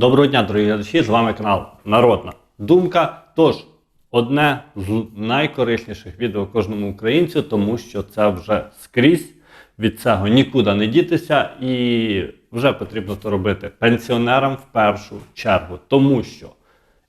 Доброго дня, дорогі глядачі! З вами канал Народна Думка. Тож, одне з найкорисніших відео кожному українцю, тому що це вже скрізь. Від цього нікуди не дітися, і вже потрібно то робити пенсіонерам в першу чергу, тому що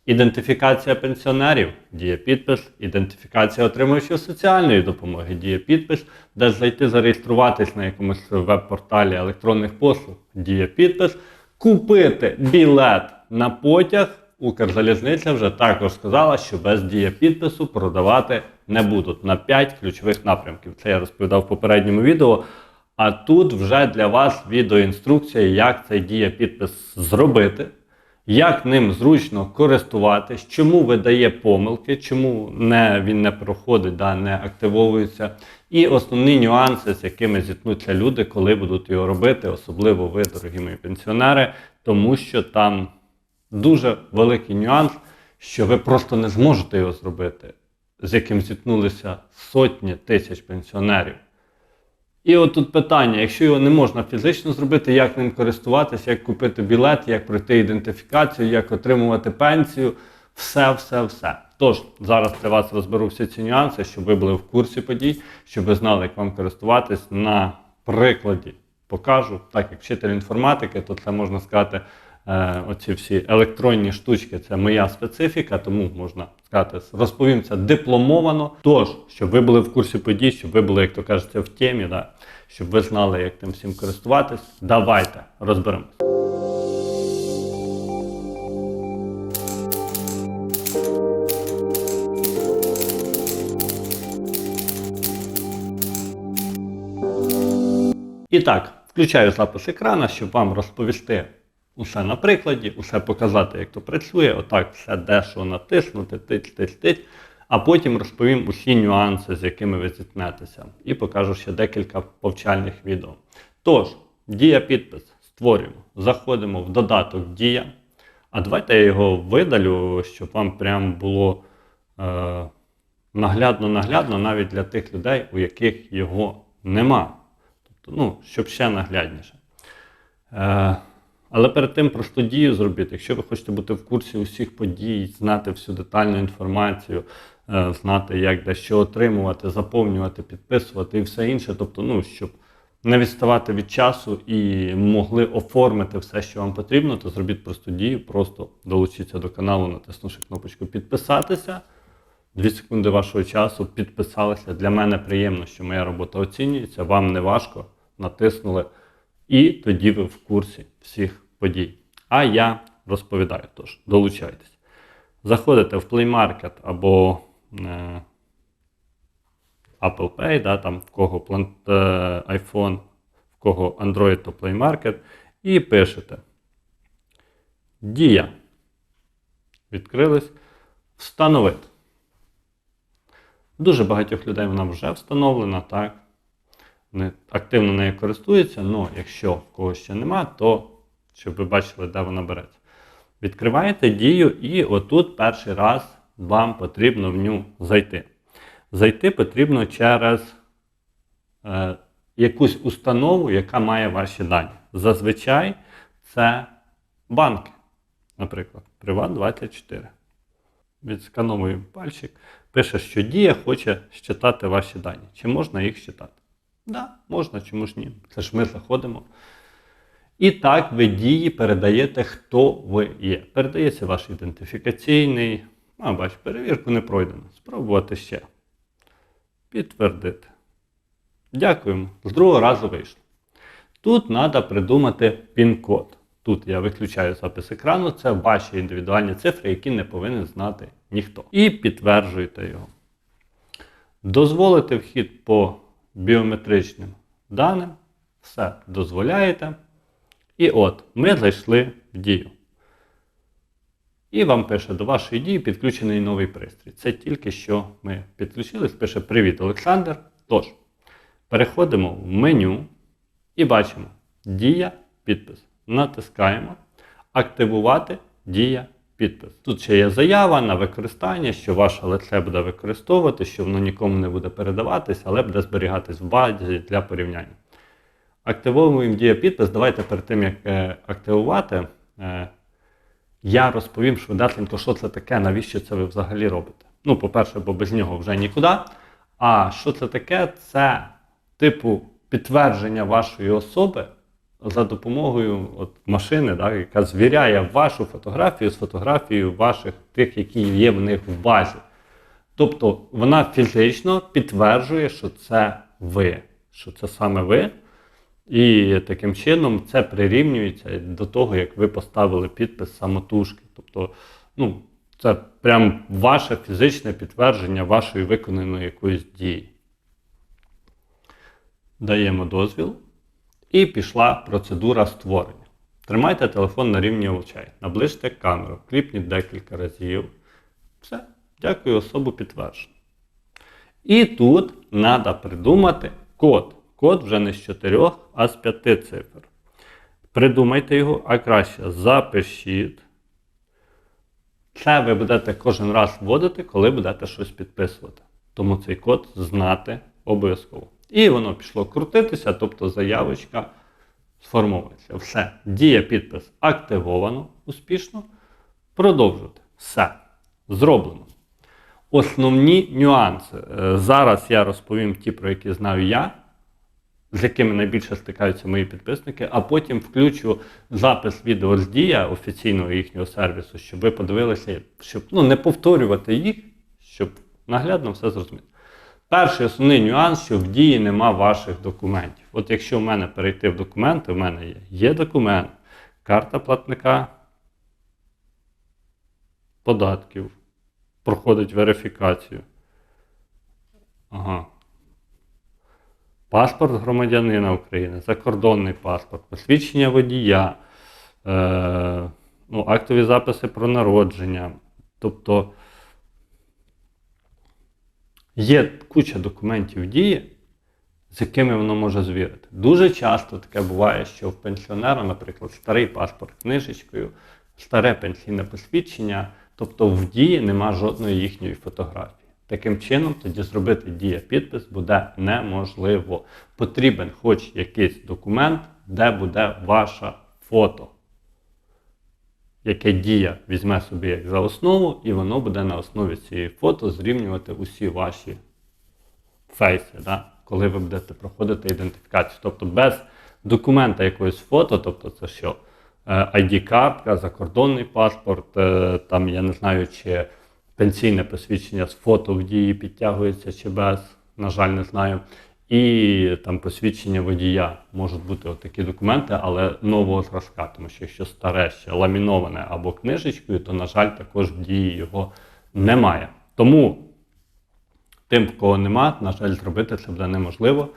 ідентифікація пенсіонерів діє підпис, ідентифікація отримуючого соціальної допомоги діє підпис, де зайти зареєструватись на якомусь веб-порталі електронних послуг діє підпис, купити білет на потяг. Укрзалізниця вже також сказала, що без дія підпису продавати не будуть на 5 ключових напрямків. Це я розповідав в попередньому відео. А тут вже для вас відеоінструкція, як цей дія підпис зробити, як ним зручно користуватись, чому видає помилки, чому не, він не проходить, да, не активовується. І основні нюанси, з якими зіткнуться люди, коли будуть його робити, особливо ви, дорогі мої пенсіонери, тому що там дуже великий нюанс, що ви просто не зможете його зробити, з яким зіткнулися сотні тисяч пенсіонерів. І от тут питання: якщо його не можна фізично зробити, як ним користуватися, як купити білет, як пройти ідентифікацію, як отримувати пенсію, все, все, все. Тож зараз для вас розберу всі ці нюанси, щоб ви були в курсі подій, щоб ви знали, як вам користуватись на прикладі. Покажу, так як вчитель інформатики, то це можна сказати, оці всі електронні штучки це моя специфіка, тому можна сказати, розповім це дипломовано. Тож, щоб ви були в курсі подій, щоб ви були, як то кажеться, в темі, да? щоб ви знали, як тим всім користуватись. Давайте розберемось. І так, включаю запис екрана, щоб вам розповісти усе на прикладі, усе показати, як то працює. Отак, все де що натиснути, тиць, тиць, тиць. А потім розповім усі нюанси, з якими ви зіткнетеся. І покажу ще декілька повчальних відео. Тож, дія підпис створюємо. Заходимо в додаток Дія. А давайте я його видалю, щоб вам прям було е, наглядно-наглядно навіть для тих людей, у яких його нема. Тобто, ну, щоб ще наглядніше. Е, але перед тим просто дію зробити. Якщо ви хочете бути в курсі усіх подій, знати всю детальну інформацію, е, знати, як де що отримувати, заповнювати, підписувати і все інше. Тобто, ну, щоб не відставати від часу і могли оформити все, що вам потрібно, то зробіть просто дію, просто долучіться до каналу, натиснувши кнопочку підписатися. Дві секунди вашого часу підписалися. Для мене приємно, що моя робота оцінюється, вам не важко, натиснули. І тоді ви в курсі всіх подій. А я розповідаю, тож долучайтесь. Заходите в Play Market або е, Apple Pay, да, там в кого план, е, iPhone, в кого Android, то Play Market, і пишете. Дія. Відкрились. Встановити. Дуже багатьох людей вона вже встановлена, так. Вони активно нею користуються, але якщо в когось ще нема, то щоб ви бачили, де вона береться. Відкриваєте дію, і отут перший раз вам потрібно в ню зайти. Зайти потрібно через е, якусь установу, яка має ваші дані. Зазвичай це банки, наприклад, Приват24. Відскановуємо пальчик. Пише, що дія хоче щитати ваші дані. Чи можна їх щитати? Да, можна, чому ж ні? Це ж ми заходимо. І так ви дії передаєте, хто ви є. Передається ваш ідентифікаційний. А, бач, перевірку не пройдено. Спробувати ще. Підтвердити. Дякуємо. З другого разу вийшло. Тут треба придумати пін-код. Тут я виключаю запис екрану, це ваші індивідуальні цифри, які не повинен знати ніхто. І підтверджуєте його. Дозволити вхід по біометричним даним. Все дозволяєте. І от, ми зайшли в дію. І вам пише до вашої дії підключений новий пристрій. Це тільки що ми підключились. Пише Привіт, Олександр. Тож, переходимо в меню і бачимо Дія, підпис. Натискаємо Активувати дія підпис. Тут ще є заява на використання, що ваше лице буде використовувати, що воно нікому не буде передаватись, але буде зберігатись в базі для порівняння. Активовуємо дія підпис. Давайте перед тим, як е, активувати, е, Я розповім швидесенько, що це таке, навіщо це ви взагалі робите. Ну, по-перше, бо без нього вже нікуди. А що це таке? Це типу підтвердження вашої особи за допомогою от, машини, да, яка звіряє вашу фотографію з фотографією ваших тих, які є в них в базі. Тобто вона фізично підтверджує, що це ви, що це саме ви. І таким чином це прирівнюється до того, як ви поставили підпис самотужки. Тобто, ну, це прям ваше фізичне підтвердження вашої виконаної якоїсь дії. Даємо дозвіл. І пішла процедура створення. Тримайте телефон на рівні очей, наближте камеру, кліпніть декілька разів. Все, дякую, особу підтверджено. І тут треба придумати код. Код вже не з 4, а з 5 цифр. Придумайте його, а краще запишіть. Це ви будете кожен раз вводити, коли будете щось підписувати. Тому цей код знати обов'язково. І воно пішло крутитися, тобто заявочка сформовується. Все. Дія підпис активовано успішно. Продовжувати. Все. Зроблено. Основні нюанси. Е, Зараз я розповім ті, про які знаю я, з якими найбільше стикаються мої підписники, а потім включу запис відео з дія офіційного їхнього сервісу, щоб ви подивилися, щоб ну, не повторювати їх, щоб наглядно все зрозуміти. Перший основний нюанс, що в дії нема ваших документів. От якщо в мене перейти в документи, в мене є, є документ, карта платника податків, проходить верифікацію. Ага. Паспорт громадянина України, закордонний паспорт, посвідчення водія, е, ну, актові записи про народження. Тобто є куча документів дії, з якими воно може звірити. Дуже часто таке буває, що в пенсіонера, наприклад, старий паспорт книжечкою, старе пенсійне посвідчення, тобто в дії нема жодної їхньої фотографії. Таким чином, тоді зробити дія підпис буде неможливо. Потрібен хоч якийсь документ, де буде ваше фото, яке дія візьме собі як за основу, і воно буде на основі цієї фото зрівнювати усі ваші фейси, да? коли ви будете проходити ідентифікацію. Тобто без документа якогось фото, тобто це що? Е, ID-картка, закордонний паспорт, е, там я не знаю, чи пенсійне посвідчення з фото в дії підтягується чи без, на жаль, не знаю. І там посвідчення водія можуть бути такі документи, але нового зразка, тому що якщо старе ще ламіноване або книжечкою, то, на жаль, також в дії його немає. Тому тим, в кого нема, на жаль, зробити це буде неможливо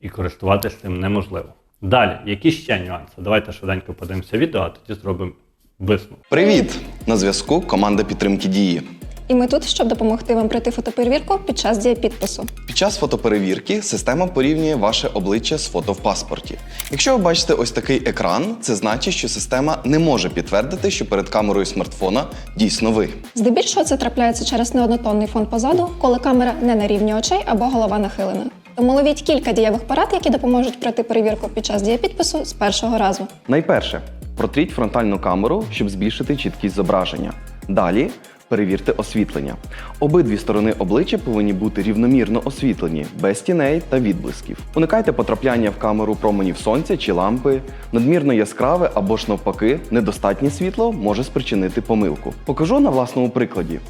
і користуватися цим неможливо. Далі, які ще нюанси? Давайте швиденько подивимося відео, а тоді зробимо висновок. Привіт! На зв'язку команда підтримки дії. І ми тут, щоб допомогти вам пройти фотоперевірку під час дії підпису. Під час фотоперевірки система порівнює ваше обличчя з фото в паспорті. Якщо ви бачите ось такий екран, це значить, що система не може підтвердити, що перед камерою смартфона дійсно ви. Здебільшого це трапляється через неоднотонний фон позаду, коли камера не на рівні очей або голова нахилена. Тому ловіть кілька дієвих порад, які допоможуть пройти перевірку під час дії підпису з першого разу. Найперше, протріть фронтальну камеру, щоб збільшити чіткість зображення. Далі перевірте освітлення. Обидві сторони обличчя повинні бути рівномірно освітлені, без тіней та відблисків. Уникайте потрапляння в камеру променів сонця чи лампи. Надмірно яскраве або ж навпаки, недостатнє світло може спричинити помилку. Покажу на власному прикладі.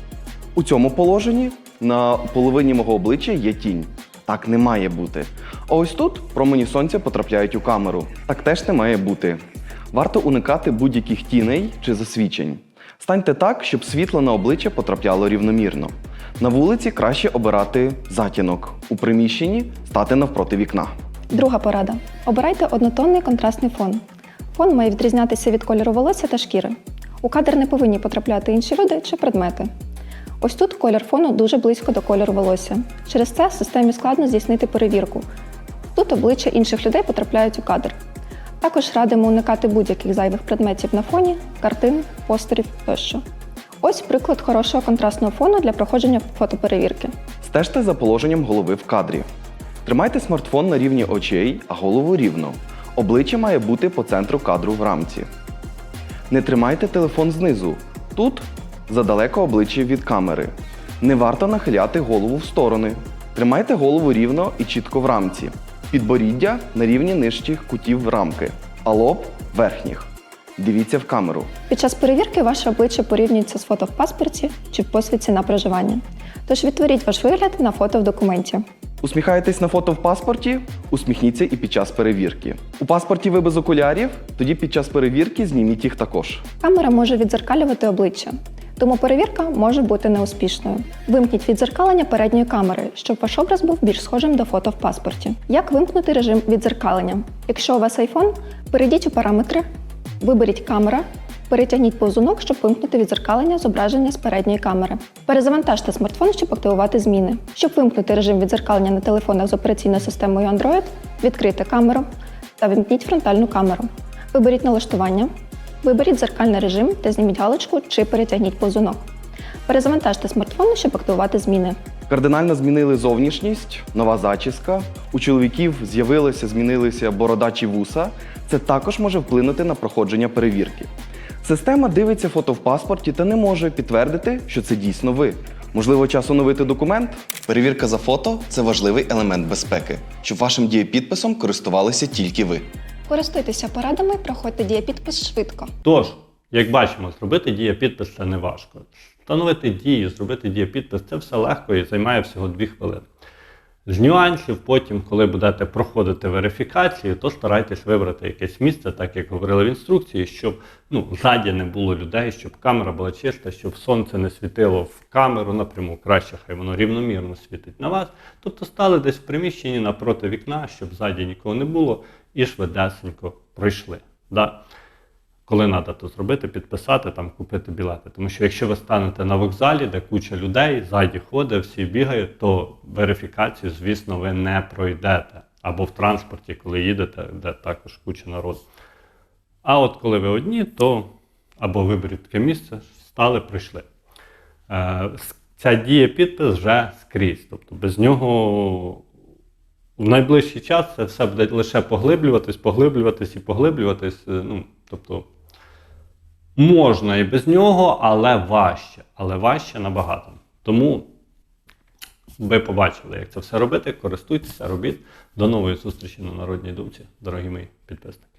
У цьому положенні на половині мого обличчя є тінь. Так не має бути. А ось тут промені сонця потрапляють у камеру. Так теж не має бути. Варто уникати будь-яких тіней чи засвічень. Станьте так, щоб світло на обличчя потрапляло рівномірно. На вулиці краще обирати затінок. У приміщенні стати навпроти вікна. Друга порада: обирайте однотонний контрастний фон. Фон має відрізнятися від кольору волосся та шкіри. У кадр не повинні потрапляти інші люди чи предмети. Ось тут колір фону дуже близько до кольору волосся. Через це системі складно здійснити перевірку. Тут обличчя інших людей потрапляють у кадр. Також радимо уникати будь-яких зайвих предметів на фоні, картин, постерів тощо. Ось приклад хорошого контрастного фону для проходження фотоперевірки. Стежте за положенням голови в кадрі. Тримайте смартфон на рівні очей, а голову рівно. Обличчя має бути по центру кадру в рамці. Не тримайте телефон знизу. Тут задалеко обличчя від камери. Не варто нахиляти голову в сторони. Тримайте голову рівно і чітко в рамці. Підборіддя на рівні нижчих кутів рамки, а лоб верхніх. Дивіться в камеру. Під час перевірки ваше обличчя порівнюється з фото в паспорті чи в посвідці на проживання. Тож відтворіть ваш вигляд на фото в документі. Усміхаєтесь на фото в паспорті? Усміхніться і під час перевірки. У паспорті ви без окулярів? Тоді під час перевірки зніміть їх також. Камера може відзеркалювати обличчя, тому перевірка може бути неуспішною. Вимкніть відзеркалення передньої камери, щоб ваш образ був більш схожим до фото в паспорті. Як вимкнути режим відзеркалення? Якщо у вас iPhone, перейдіть у параметри, виберіть камера, перетягніть повзунок, щоб вимкнути відзеркалення зображення з передньої камери. Перезавантажте смартфон, щоб активувати зміни. Щоб вимкнути режим відзеркалення на телефонах з операційною системою Android, відкрийте камеру та вимкніть фронтальну камеру. Виберіть налаштування, Виберіть зеркальний режим та зніміть галочку чи перетягніть повзунок. Перезавантажте смартфон, щоб активувати зміни. Кардинально змінили зовнішність, нова зачіска. У чоловіків з'явилися, змінилися бородачі вуса. Це також може вплинути на проходження перевірки. Система дивиться фото в паспорті та не може підтвердити, що це дійсно ви. Можливо, час оновити документ? Перевірка за фото це важливий елемент безпеки, щоб вашим дієпідписом користувалися тільки ви. Користуйтеся порадами, проходьте дієпідпис швидко. Тож, як бачимо, зробити дієпідпис це не важко. Встановити дію, зробити дієпідпис це все легко і займає всього 2 хвилини. З нюансів, потім, коли будете проходити верифікацію, то старайтесь вибрати якесь місце, так як говорили в інструкції, щоб ну, ззаді не було людей, щоб камера була чиста, щоб сонце не світило в камеру напряму, краще хай воно рівномірно світить на вас. Тобто стали десь в приміщенні напроти вікна, щоб ззаді нікого не було, і швидесенько пройшли. Да? Коли треба то зробити, підписати, там, купити білети. Тому що якщо ви станете на вокзалі, де куча людей, ззаді ходить, всі бігають, то верифікацію, звісно, ви не пройдете. Або в транспорті, коли їдете, де також куча народу. А от коли ви одні, то або виберіть таке місце, стали, прийшли. Е, ця дія підпис вже скрізь. Тобто без нього в найближчий час це все буде лише поглиблюватись, поглиблюватись і поглиблюватись. Е, Ну, тобто можна і без нього, але важче. Але важче набагато. Тому ви побачили, як це все робити. Користуйтеся, робіть. До нової зустрічі на Народній думці, дорогі мої підписники.